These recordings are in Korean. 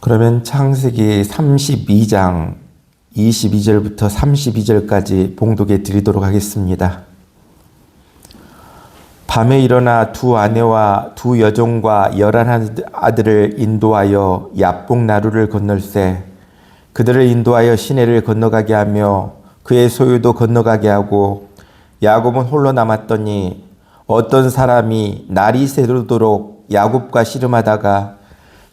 그러면 창세기 32장 22절부터 32절까지 봉독해 드리도록 하겠습니다. 밤에 일어나 두 아내와 두 여종과 열한 아들을 인도하여 야복 나루를 건널세 그들을 인도하여 시내를 건너가게 하며 그의 소유도 건너가게 하고 야곱은 홀로 남았더니 어떤 사람이 날이 새도록 야곱과 씨름하다가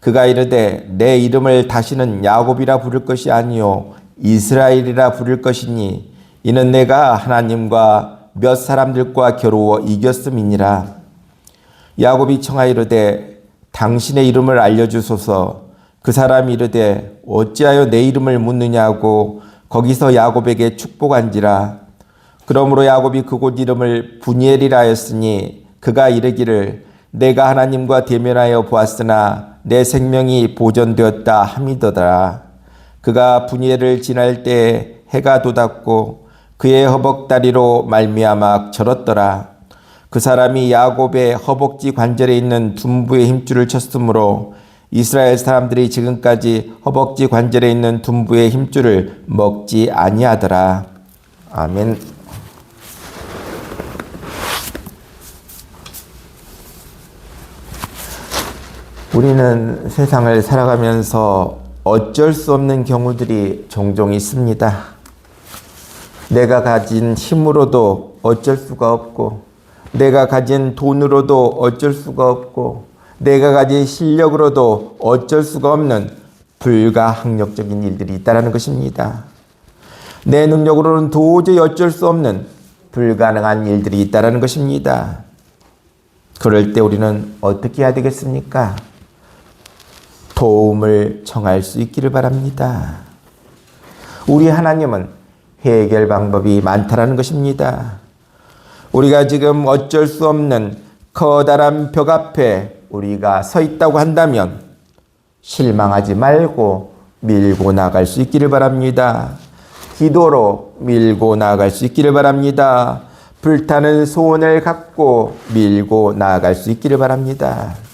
그가 이르되 내 이름을 다시는 야곱이라 부를 것이 아니요 이스라엘이라 부를 것이니 이는 내가 하나님과 몇 사람들과 겨루어 이겼음이니라. 야곱이 청하이르되 당신의 이름을 알려주소서. 그 사람이 이르되 어찌하여 내 이름을 묻느냐고 거기서 야곱에게 축복한지라. 그러므로 야곱이 그곳 이름을 분이엘이라 하였으니 그가 이르기를 내가 하나님과 대면하여 보았으나 내 생명이 보존되었다 함이더라. 그가 분이엘을 지날 때 해가 돋았고 그의 허벅다리로 말미암아 절었더라. 그 사람이 야곱의 허벅지 관절에 있는 둔부의 힘줄을 쳤으므로 이스라엘 사람들이 지금까지 허벅지 관절에 있는 둔부의 힘줄을 먹지 아니하더라. 아멘. 우리는 세상을 살아가면서 어쩔 수 없는 경우들이 종종 있습니다. 내가 가진 힘으로도 어쩔 수가 없고, 내가 가진 돈으로도 어쩔 수가 없고, 내가 가진 실력으로도 어쩔 수가 없는 불가항력적인 일들이 있다는 것입니다. 내 능력으로는 도저히 어쩔 수 없는 불가능한 일들이 있다는 것입니다. 그럴 때 우리는 어떻게 해야 되겠습니까? 도움을 청할 수 있기를 바랍니다. 우리 하나님은 해결 방법이 많다라는 것입니다. 우리가 지금 어쩔 수 없는 커다란 벽 앞에 우리가 서 있다고 한다면 실망하지 말고 밀고 나갈 수 있기를 바랍니다. 기도로 밀고 나갈 수 있기를 바랍니다. 불타는 소원을 갖고 밀고 나아갈 수 있기를 바랍니다.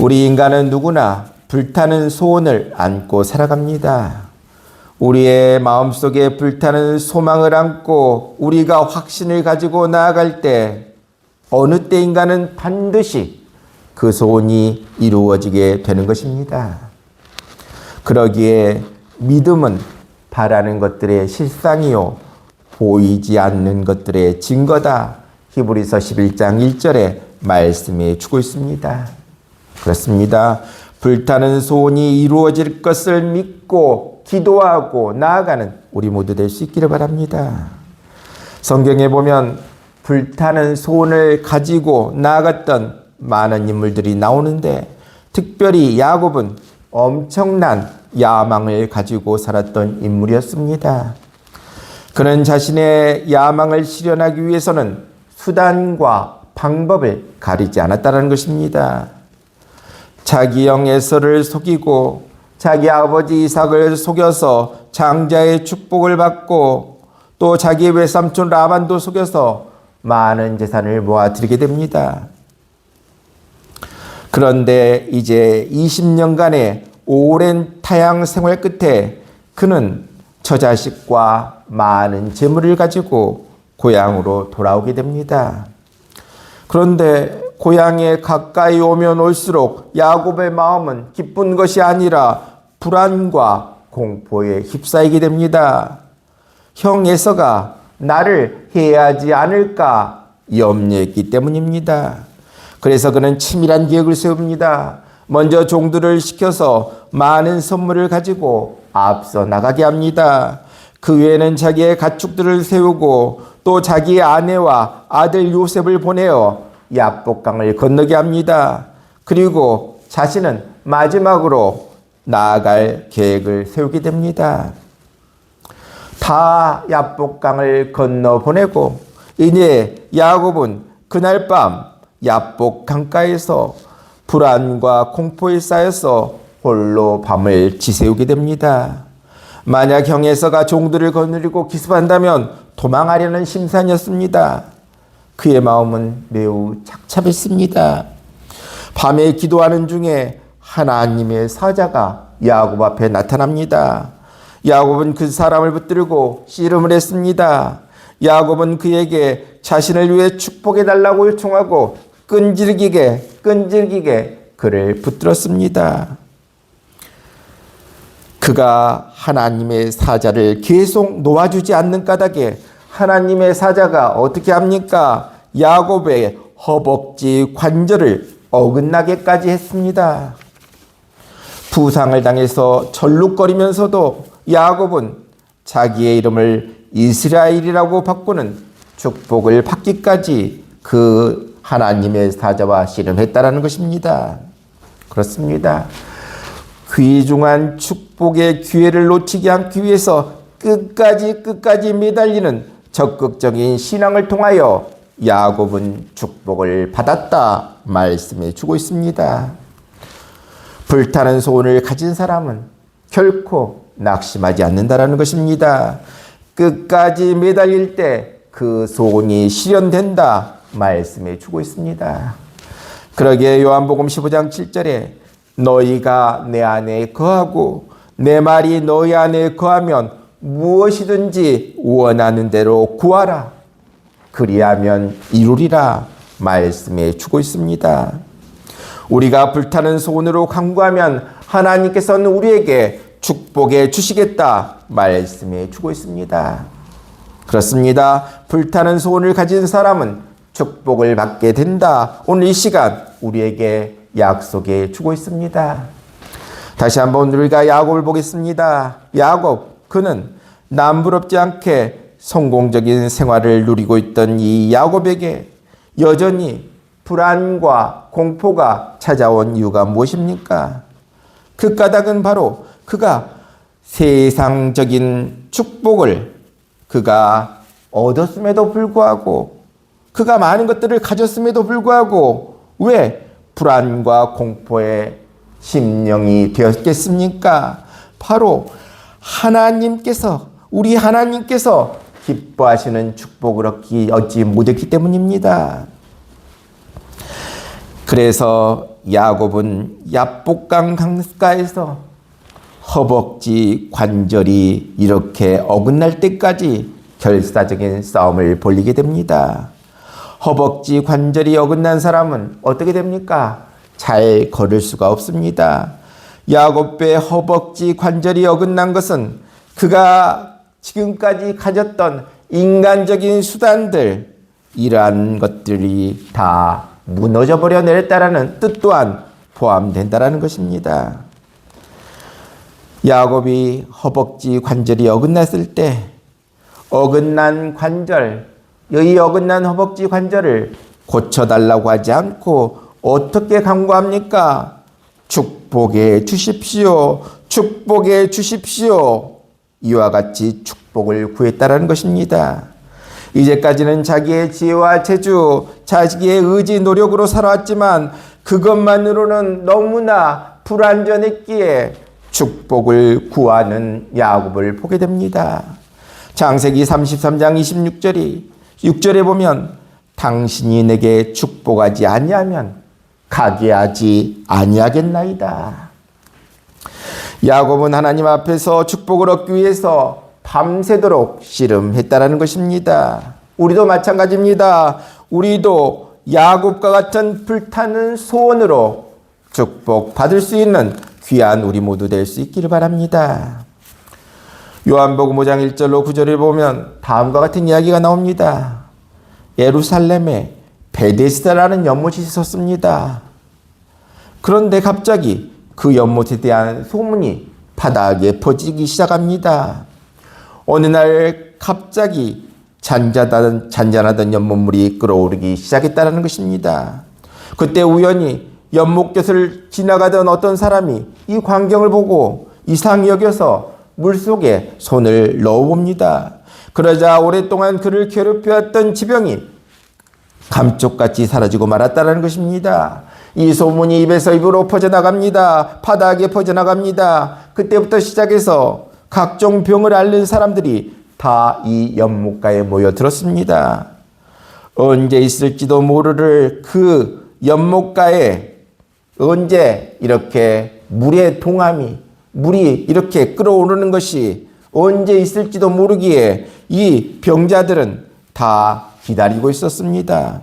우리 인간은 누구나 불타는 소원을 안고 살아갑니다. 우리의 마음속에 불타는 소망을 안고 우리가 확신을 가지고 나아갈 때 어느 때 인간은 반드시 그 소원이 이루어지게 되는 것입니다. 그러기에 믿음은 바라는 것들의 실상이요 보이지 않는 것들의 증거다. 히브리서 11장 1절에 말씀해 주고 있습니다. 그렇습니다. 불타는 소원이 이루어질 것을 믿고 기도하고 나아가는 우리 모두 될 수 있기를 바랍니다. 성경에 보면 불타는 소원을 가지고 나아갔던 많은 인물들이 나오는데 특별히 야곱은 엄청난 야망을 가지고 살았던 인물이었습니다. 그는 자신의 야망을 실현하기 위해서는 수단과 방법을 가리지 않았다는 것입니다. 자기 형 에서를 속이고 자기 아버지 이삭을 속여서 장자의 축복을 받고 또 자기 외삼촌 라반도 속여서 많은 재산을 모아들이게 됩니다. 그런데 이제 20년간의 오랜 타양 생활 끝에 그는 처자식과 많은 재물을 가지고 고향으로 돌아오게 됩니다. 그런데 고향에 가까이 오면 올수록 야곱의 마음은 기쁜 것이 아니라 불안과 공포에 휩싸이게 됩니다. 형 에서가 나를 해하지 않을까 염려했기 때문입니다. 그래서 그는 치밀한 계획을 세웁니다. 먼저 종들을 시켜서 많은 선물을 가지고 앞서 나가게 합니다. 그 외에는 자기의 가축들을 세우고 또 자기의 아내와 아들 요셉을 보내어 야복강을 건너게 합니다. 그리고 자신은 마지막으로 나아갈 계획을 세우게 됩니다. 다 야복강을 건너 보내고 이제 야곱은 그날 밤 야복 강가에서 불안과 공포에 쌓여서 홀로 밤을 지새우게 됩니다. 만약 형에서가 종들을 거느리고 기습한다면 도망하려는 심산이었습니다. 그의 마음은 매우 착잡했습니다. 밤에 기도하는 중에 하나님의 사자가 야곱 앞에 나타납니다. 야곱은 그 사람을 붙들고 씨름을 했습니다. 야곱은 그에게 자신을 위해 축복해 달라고 요청하고 끈질기게 끈질기게 그를 붙들었습니다. 그가 하나님의 사자를 계속 놓아주지 않는 까닭에 하나님의 사자가 어떻게 합니까? 야곱의 허벅지 관절을 어긋나게까지 했습니다. 부상을 당해서 절룩거리면서도 야곱은 자기의 이름을 이스라엘이라고 바꾸는 축복을 받기까지 그 하나님의 사자와 씨름했다라는 것입니다. 그렇습니다. 귀중한 축복의 기회를 놓치지 않기 위해서 끝까지 끝까지 매달리는 적극적인 신앙을 통하여 야곱은 축복을 받았다 말씀해 주고 있습니다. 불타는 소원을 가진 사람은 결코 낙심하지 않는다라는 것입니다. 끝까지 매달릴 때 그 소원이 실현된다 말씀해 주고 있습니다. 그러기에 요한복음 15장 7절에 너희가 내 안에 거하고 내 말이 너희 안에 거하면 무엇이든지 원하는 대로 구하라. 그리하면 이루리라 말씀해 주고 있습니다. 우리가 불타는 소원으로 간구하면 하나님께서는 우리에게 축복해 주시겠다 말씀해 주고 있습니다. 그렇습니다. 불타는 소원을 가진 사람은 축복을 받게 된다. 오늘 이 시간 우리에게 약속해 주고 있습니다. 다시 한번 우리가 야곱을 보겠습니다. 야곱 그는 남부럽지 않게 성공적인 생활을 누리고 있던 이 야곱에게 여전히 불안과 공포가 찾아온 이유가 무엇입니까? 그 까닭은 바로 그가 세상적인 축복을 그가 얻었음에도 불구하고 그가 많은 것들을 가졌음에도 불구하고 왜 불안과 공포의 심령이 되었겠습니까? 바로 하나님께서 우리 하나님께서 기뻐하시는 축복을 얻기 얻지 못했기 때문입니다. 그래서 야곱은 야복강 강가에서 허벅지 관절이 이렇게 어긋날 때까지 결사적인 싸움을 벌이게 됩니다. 허벅지 관절이 어긋난 사람은 어떻게 됩니까? 잘 걸을 수가 없습니다. 야곱의 허벅지 관절이 어긋난 것은 그가 지금까지 가졌던 인간적인 수단들 이러한 것들이 다 무너져 버려 내렸다라는 뜻 또한 포함된다라는 것입니다. 야곱이 허벅지 관절이 어긋났을 때 어긋난 관절, 이 어긋난 허벅지 관절을 고쳐달라고 하지 않고 어떻게 강구합니까? 축복해 주십시오. 축복해 주십시오. 이와 같이 축복을 구했다라는 것입니다. 이제까지는 자기의 지혜와 재주, 자기의 의지, 노력으로 살아왔지만 그것만으로는 너무나 불완전했기에 축복을 구하는 야곱을 보게 됩니다. 창세기 33장 26절이 6절에 보면 당신이 내게 축복하지 아니하면 가게 하지 아니하겠나이다. 야곱은 하나님 앞에서 축복을 얻기 위해서 밤새도록 씨름했다라는 것입니다. 우리도 마찬가지입니다. 우리도 야곱과 같은 불타는 소원으로 축복 받을 수 있는 귀한 우리 모두 될 수 있기를 바랍니다. 요한복음 5장 1절로 9절을 보면 다음과 같은 이야기가 나옵니다. 예루살렘에 베데스다라는 연못이 있었습니다. 그런데 갑자기 그 연못에 대한 소문이 바닥에 퍼지기 시작합니다. 어느 날 갑자기 잔잔하던, 잔잔하던 연못물이 끓어오르기 시작했다는 것입니다. 그때 우연히 연못곁을 지나가던 어떤 사람이 이 광경을 보고 이상히 여겨서 물속에 손을 넣어봅니다. 그러자 오랫동안 그를 괴롭혀왔던 지병이 감쪽같이 사라지고 말았다는 것입니다. 이 소문이 입에서 입으로 퍼져나갑니다. 바닥에 퍼져나갑니다. 그때부터 시작해서 각종 병을 앓는 사람들이 다 이 연못가에 모여들었습니다. 언제 있을지도 모를 그 연못가에 언제 이렇게 물의 동함이 물이 이렇게 끓어오르는 것이 언제 있을지도 모르기에 이 병자들은 다 기다리고 있었습니다.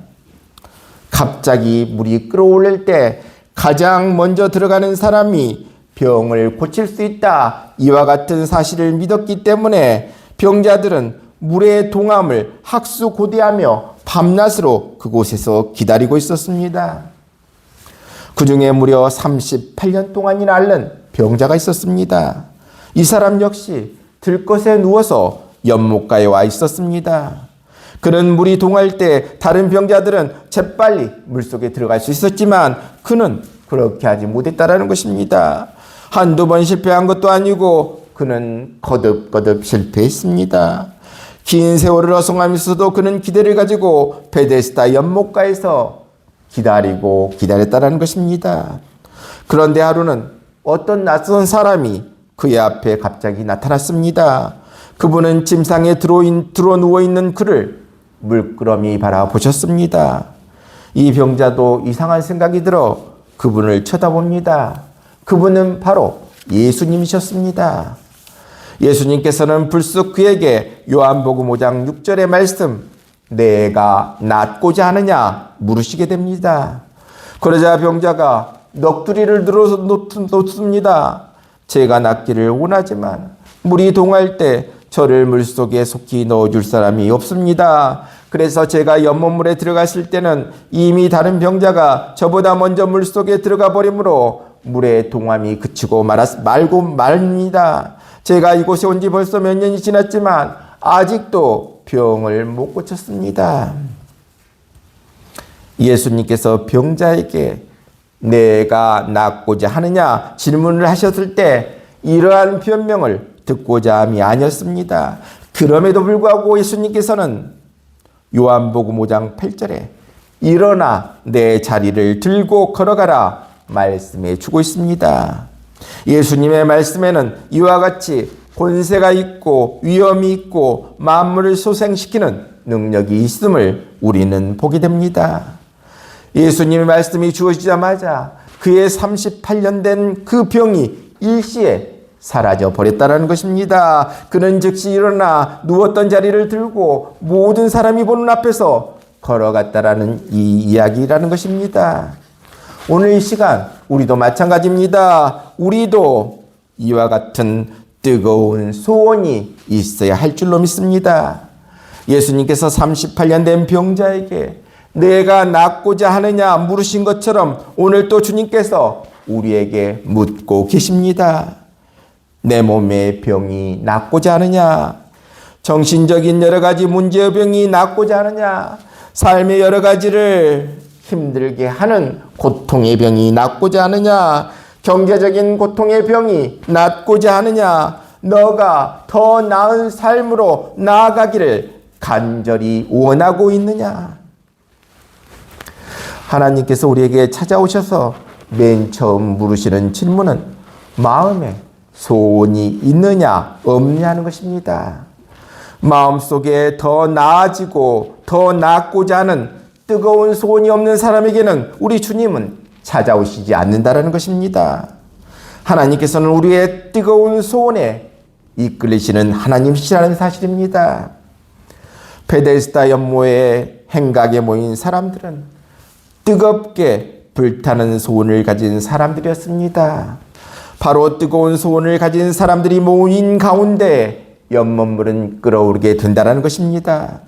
갑자기 물이 끓어올릴 때 가장 먼저 들어가는 사람이 병을 고칠 수 있다. 이와 같은 사실을 믿었기 때문에 병자들은 물의 동함을 학수고대하며 밤낮으로 그곳에서 기다리고 있었습니다. 그 중에 무려 38년 동안이나 앓는 병자가 있었습니다. 이 사람 역시 들것에 누워서 연못가에 와 있었습니다. 그는 물이 동할 때 다른 병자들은 재빨리 물속에 들어갈 수 있었지만 그는 그렇게 하지 못했다라는 것입니다. 한두 번 실패한 것도 아니고 그는 거듭거듭 실패했습니다. 긴 세월을 어성하면서도 그는 기대를 가지고 베데스다 연못가에서 기다리고 기다렸다라는 것입니다. 그런데 하루는 어떤 낯선 사람이 그의 앞에 갑자기 나타났습니다. 그분은 침상에 들어 누워 있는 그를 물끄러미 바라보셨습니다. 이 병자도 이상한 생각이 들어 그분을 쳐다봅니다. 그분은 바로 예수님이셨습니다. 예수님께서는 불쑥 그에게 요한복음 5장 6절의 말씀 내가 낫고자 하느냐 물으시게 됩니다. 그러자 병자가 넋두리를 들어서 놓습니다. 제가 낫기를 원하지만 물이 동할 때 저를 물속에 속히 넣어줄 사람이 없습니다. 그래서 제가 연못물에 들어갔을 때는 이미 다른 병자가 저보다 먼저 물속에 들어가 버리므로 물의 동함이 그치고 말았, 말고 말입니다. 제가 이곳에 온 지 벌써 몇 년이 지났지만 아직도 병을 못 고쳤습니다. 예수님께서 병자에게 내가 낫고자 하느냐 질문을 하셨을 때 이러한 변명을 듣고자 함이 아니었습니다. 그럼에도 불구하고 예수님께서는 요한복음 5장 8절에 일어나 내 자리를 들고 걸어가라 말씀해 주고 있습니다. 예수님의 말씀에는 이와 같이 권세가 있고 위엄이 있고 만물을 소생시키는 능력이 있음을 우리는 보게 됩니다. 예수님의 말씀이 주어지자마자 그의 38년 된 그 병이 일시에 사라져 버렸다는 것입니다. 그는 즉시 일어나 누웠던 자리를 들고 모든 사람이 보는 앞에서 걸어갔다라는 이 이야기라는 것입니다. 오늘 이 시간 우리도 마찬가지입니다. 우리도 이와 같은 뜨거운 소원이 있어야 할 줄로 믿습니다. 예수님께서 38년 된 병자에게 내가 낫고자 하느냐 물으신 것처럼 오늘 또 주님께서 우리에게 묻고 계십니다. 내 몸의 병이 낫고자 하느냐? 정신적인 여러 가지 문제의 병이 낫고자 하느냐? 삶의 여러 가지를 힘들게 하는 고통의 병이 낫고자 하느냐? 경제적인 고통의 병이 낫고자 하느냐? 너가 더 나은 삶으로 나아가기를 간절히 원하고 있느냐? 하나님께서 우리에게 찾아오셔서 맨 처음 물으시는 질문은 마음에 소원이 있느냐 없냐는 것입니다. 마음속에 더 나아지고 더 낫고자 하는 뜨거운 소원이 없는 사람에게는 우리 주님은 찾아오시지 않는다라는 것입니다. 하나님께서는 우리의 뜨거운 소원에 이끌리시는 하나님이시라는 사실입니다. 베데스다 연모의 행각에 모인 사람들은 뜨겁게 불타는 소원을 가진 사람들이었습니다. 바로 뜨거운 소원을 가진 사람들이 모인 가운데 연못물은 끓어오르게 된다는 것입니다.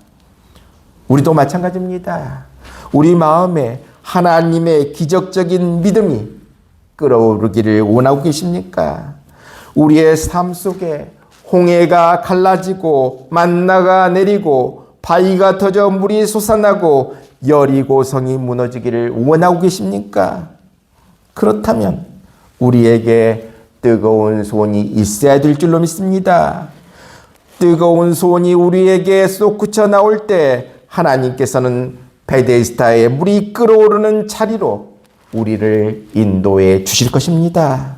우리도 마찬가지입니다. 우리 마음에 하나님의 기적적인 믿음이 끓어오르기를 원하고 계십니까? 우리의 삶 속에 홍해가 갈라지고 만나가 내리고 바위가 터져 물이 솟아나고 여리고 성이 무너지기를 원하고 계십니까? 그렇다면 우리에게 뜨거운 손이 있어야 될 줄로 믿습니다. 뜨거운 손이 우리에게 솟구쳐 나올 때 하나님께서는 베데스타의 물이 끓어오르는 자리로 우리를 인도해 주실 것입니다.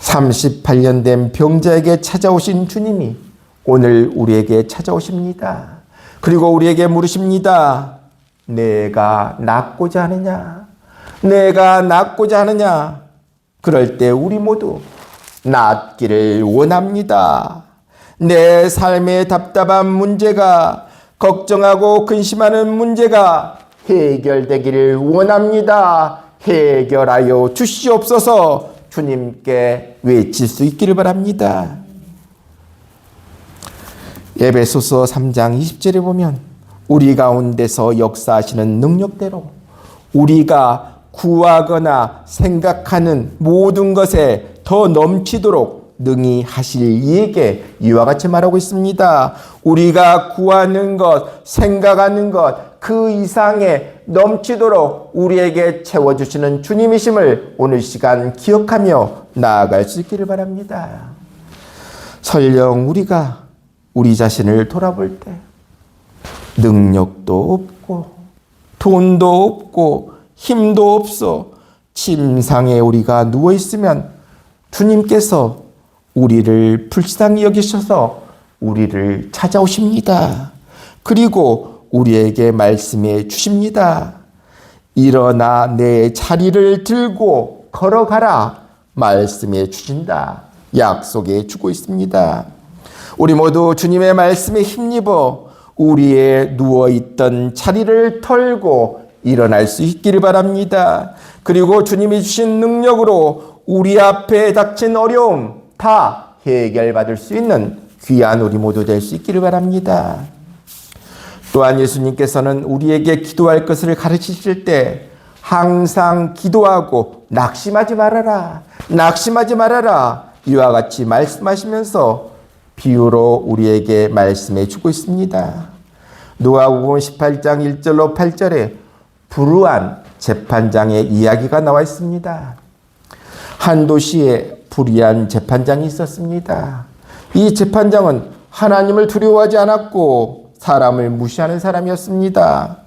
38년 된 병자에게 찾아오신 주님이 오늘 우리에게 찾아오십니다. 그리고 우리에게 물으십니다. 내가 낫고자 하느냐? 내가 낫고자 하느냐? 그럴 때 우리 모두 낫기를 원합니다. 내 삶의 답답한 문제가 걱정하고 근심하는 문제가 해결되기를 원합니다. 해결하여 주시옵소서 주님께 외칠 수 있기를 바랍니다. 에베소서 3장 20절에 보면 우리 가운데서 역사하시는 능력대로 우리가 구하거나 생각하는 모든 것에 더 넘치도록 능히 하실 이에게 이와 같이 말하고 있습니다. 우리가 구하는 것, 생각하는 것, 그 이상에 넘치도록 우리에게 채워주시는 주님이심을 오늘 시간 기억하며 나아갈 수 있기를 바랍니다. 설령 우리가 우리 자신을 돌아볼 때 능력도 없고 돈도 없고 힘도 없어 침상에 우리가 누워 있으면 주님께서 우리를 불쌍히 여기셔서 우리를 찾아오십니다. 그리고 우리에게 말씀해 주십니다. 일어나 내 자리를 들고 걸어가라 말씀해 주신다. 약속해 주고 있습니다. 우리 모두 주님의 말씀에 힘입어 우리의 누워있던 자리를 털고 일어날 수 있기를 바랍니다. 그리고 주님이 주신 능력으로 우리 앞에 닥친 어려움 다 해결받을 수 있는 귀한 우리 모두 될 수 있기를 바랍니다. 또한 예수님께서는 우리에게 기도할 것을 가르치실 때 항상 기도하고 낙심하지 말아라. 낙심하지 말아라. 이와 같이 말씀하시면서 비유로 우리에게 말씀해 주고 있습니다. 누가복음 18장 1절로 8절에 불우한 재판장의 이야기가 나와 있습니다. 한 도시에 불의한 재판장이 있었습니다. 이 재판장은 하나님을 두려워하지 않았고 사람을 무시하는 사람이었습니다.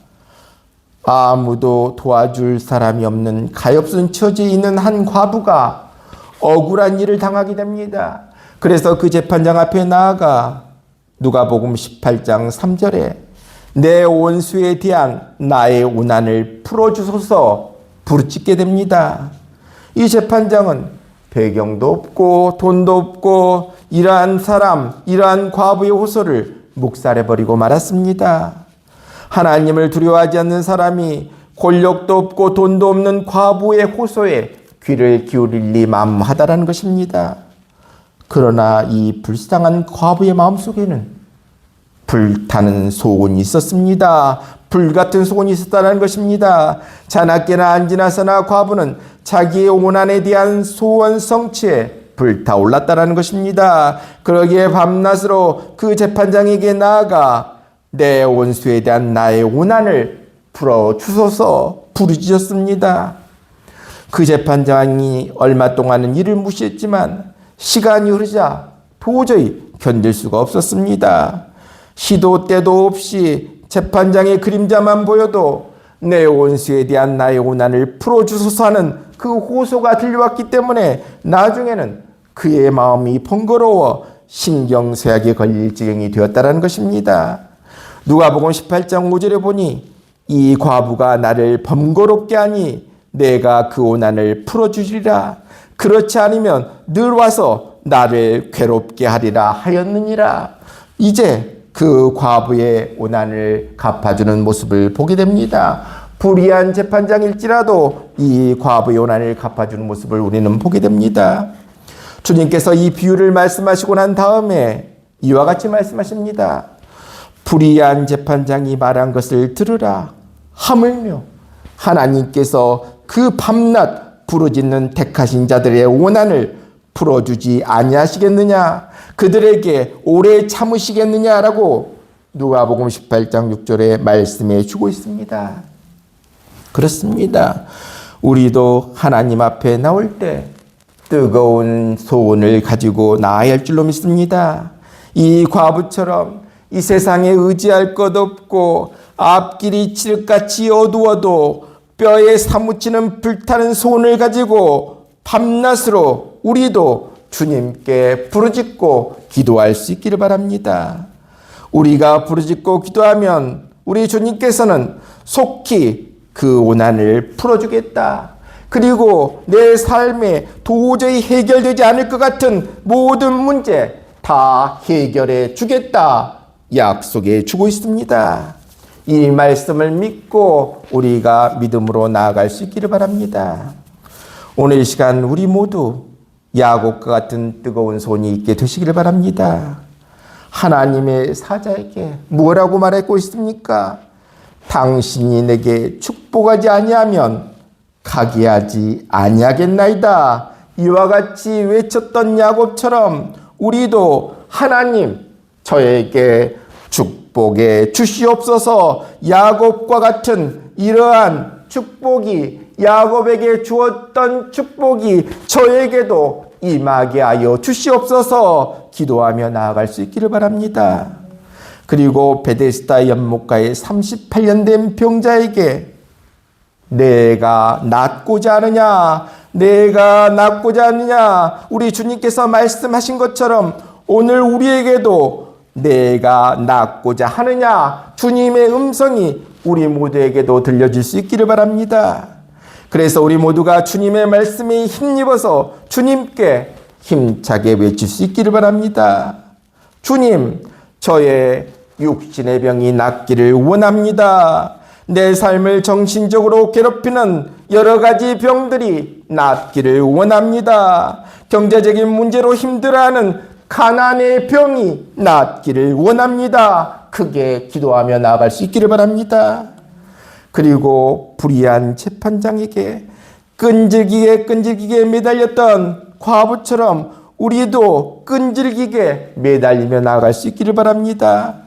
아무도 도와줄 사람이 없는 가엾은 처지에 있는 한 과부가 억울한 일을 당하게 됩니다. 그래서 그 재판장 앞에 나아가 누가복음 18장 3절에 내 원수에 대한 나의 원한을 풀어주소서 부르짖게 됩니다. 이 재판장은 배경도 없고 돈도 없고 이러한 사람, 이러한 과부의 호소를 묵살해버리고 말았습니다. 하나님을 두려워하지 않는 사람이 권력도 없고 돈도 없는 과부의 호소에 귀를 기울일 리 만무하다라는 것입니다. 그러나 이 불쌍한 과부의 마음속에는 불타는 소원이 있었습니다. 불 같은 소원이 있었다는 것입니다. 자나깨나 안 지나서나 과부는 자기의 원한에 대한 소원 성취에 불타올랐다는 것입니다. 그러기에 밤낮으로 그 재판장에게 나아가 내 원수에 대한 나의 원한을 풀어 주소서 부르짖었습니다. 그 재판장이 얼마 동안은 이를 무시했지만 시간이 흐르자 도저히 견딜 수가 없었습니다. 시도 때도 없이 재판장의 그림자만 보여도 내 원수에 대한 나의 원한을 풀어주소서 하는 그 호소가 들려왔기 때문에 나중에는 그의 마음이 번거로워 신경쇠약에 걸릴 지경이 되었다는 것입니다. 누가복음 18장 5절에 보니 이 과부가 나를 번거롭게 하니 내가 그 원한을 풀어주리라. 그렇지 않으면 늘 와서 나를 괴롭게 하리라 하였느니라. 이제 그 과부의 원한을 갚아주는 모습을 보게 됩니다. 불의한 재판장일지라도 이 과부의 원한을 갚아주는 모습을 우리는 보게 됩니다. 주님께서 이 비유를 말씀하시고 난 다음에 이와 같이 말씀하십니다. 불의한 재판장이 말한 것을 들으라. 하물며 하나님께서 그 밤낮 부르짖는 택하신 자들의 원한을 풀어주지 아니하시겠느냐? 그들에게 오래 참으시겠느냐라고 누가복음 18장 6절에 말씀해 주고 있습니다. 그렇습니다. 우리도 하나님 앞에 나올 때 뜨거운 소원을 가지고 나아야 할 줄로 믿습니다. 이 과부처럼 이 세상에 의지할 것 없고 앞길이 칠흑같이 어두워도 뼈에 사무치는 불타는 소원을 가지고 밤낮으로 우리도 주님께 부르짖고 기도할 수 있기를 바랍니다. 우리가 부르짖고 기도하면 우리 주님께서는 속히 그 고난을 풀어주겠다. 그리고 내 삶에 도저히 해결되지 않을 것 같은 모든 문제 다 해결해 주겠다. 약속해 주고 있습니다. 이 말씀을 믿고 우리가 믿음으로 나아갈 수 있기를 바랍니다. 오늘 이 시간 우리 모두 야곱과 같은 뜨거운 손이 있게 되시기를 바랍니다. 하나님의 사자에게 뭐라고 말하고 있습니까? 당신이 내게 축복하지 아니하면 가게 하지 아니하겠나이다. 이와 같이 외쳤던 야곱처럼 우리도 하나님 저에게 축복해 주시옵소서 야곱과 같은 이러한 축복이 야곱에게 주었던 축복이 저에게도 임하게 하여 주시옵소서 기도하며 나아갈 수 있기를 바랍니다. 그리고 베데스다 연못가에 38년 된 병자에게 내가 낫고자 하느냐 내가 낫고자 하느냐 우리 주님께서 말씀하신 것처럼 오늘 우리에게도 내가 낫고자 하느냐 주님의 음성이 우리 모두에게도 들려질 수 있기를 바랍니다. 그래서 우리 모두가 주님의 말씀에 힘입어서 주님께 힘차게 외칠 수 있기를 바랍니다. 주님, 저의 육신의 병이 낫기를 원합니다. 내 삶을 정신적으로 괴롭히는 여러 가지 병들이 낫기를 원합니다. 경제적인 문제로 힘들어하는 가난의 병이 낫기를 원합니다. 크게 기도하며 나아갈 수 있기를 바랍니다. 그리고 불의한 재판장에게 끈질기게 끈질기게 매달렸던 과부처럼 우리도 끈질기게 매달리며 나아갈 수 있기를 바랍니다.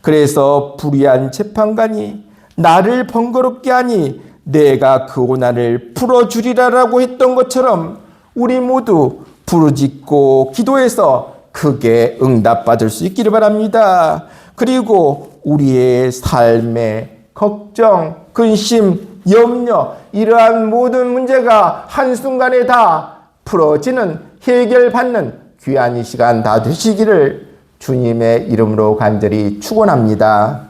그래서 불의한 재판관이 나를 번거롭게 하니 내가 그 고난을 풀어주리라라고 했던 것처럼 우리 모두 부르짖고 기도해서 크게 응답받을 수 있기를 바랍니다. 그리고 우리의 삶의 걱정, 근심, 염려, 이러한 모든 문제가 한순간에 다 풀어지는 해결받는 귀한 이 시간 다 되시기를 주님의 이름으로 간절히 축원합니다.